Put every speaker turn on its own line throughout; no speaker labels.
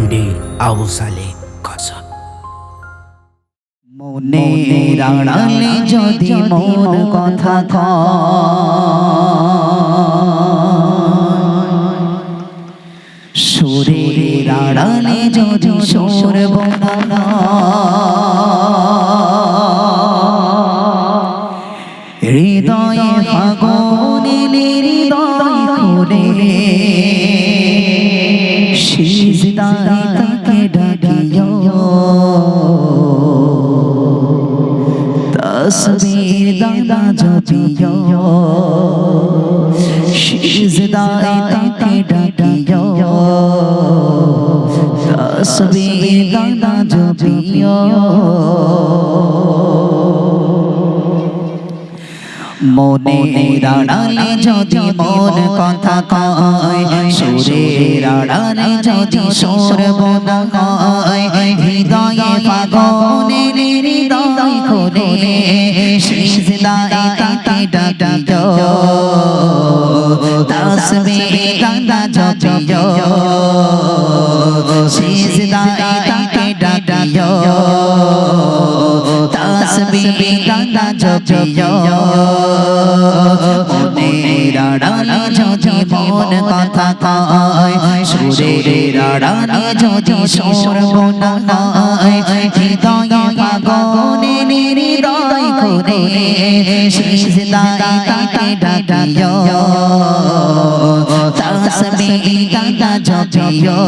MD Abu সালে কসব
মনে রাঙালে যদি মন কথা সুরে রাড়ালে যদি সুর বনা তসবির দানা জপিও সিজদায় তাকে ডাকিও তসবির দানা জপিও মনে রাড়ালে যদি মন কথা কয় সুরে রাড়ালে যদি সুর বোনা কয় হৃদয়ে ফাগনে হৃদয় খুলে সিজদায় তাকে ডাকিও তসবিহ দাদা জপিও সিজদায় তাকে ডাকিও তসবিহ দাদা জপিও মনে রাড়ালে যদি মন কথা কয় সুরে রাড়ালে যদি সুর বোনা কয়, হৃদয়ে ফাগনে হৃদয় খুলে সিজদায় তাকে ডাকিও, তসবিহ দাদা জপিও,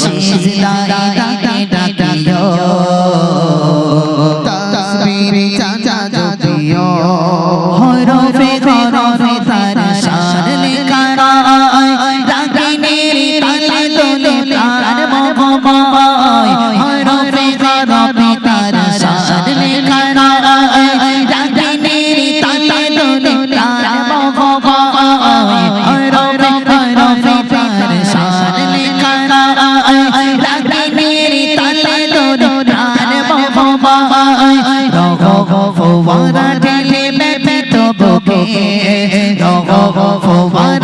সিজদায় ফোয়ারা ঢেলে ব্যথিত বুকে রঘ ফোয়ারা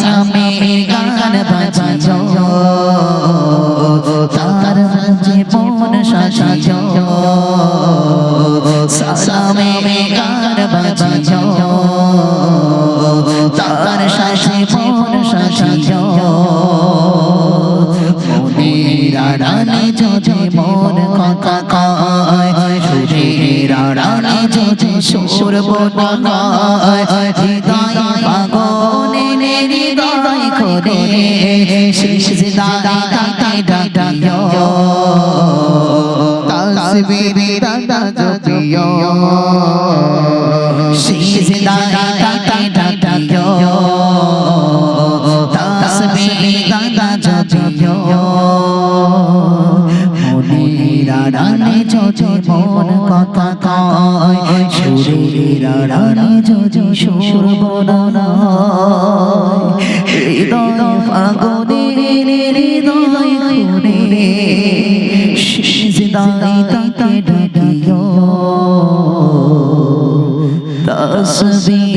সাসামে গান বাজাজো তার জীবন সাজাজো সাসামে গান বাজাজো তার জীবন সাজাজো মনের আড়ালে যদি মন কথা কয়, সুরের আড়ালে যদি সুর বনায় করে দাদা তাকে ডাকিও।
তসবির দাদা
শেষ দাদা তাকে ডাকিও। তসবির দাদা মনের আড়ালে যদি মন কথা কয়, সুরের আড়ালে যদি সুর বনায় ফাগুনে হৃদয় খুলে দাই তাকে ডাকিও। তসবি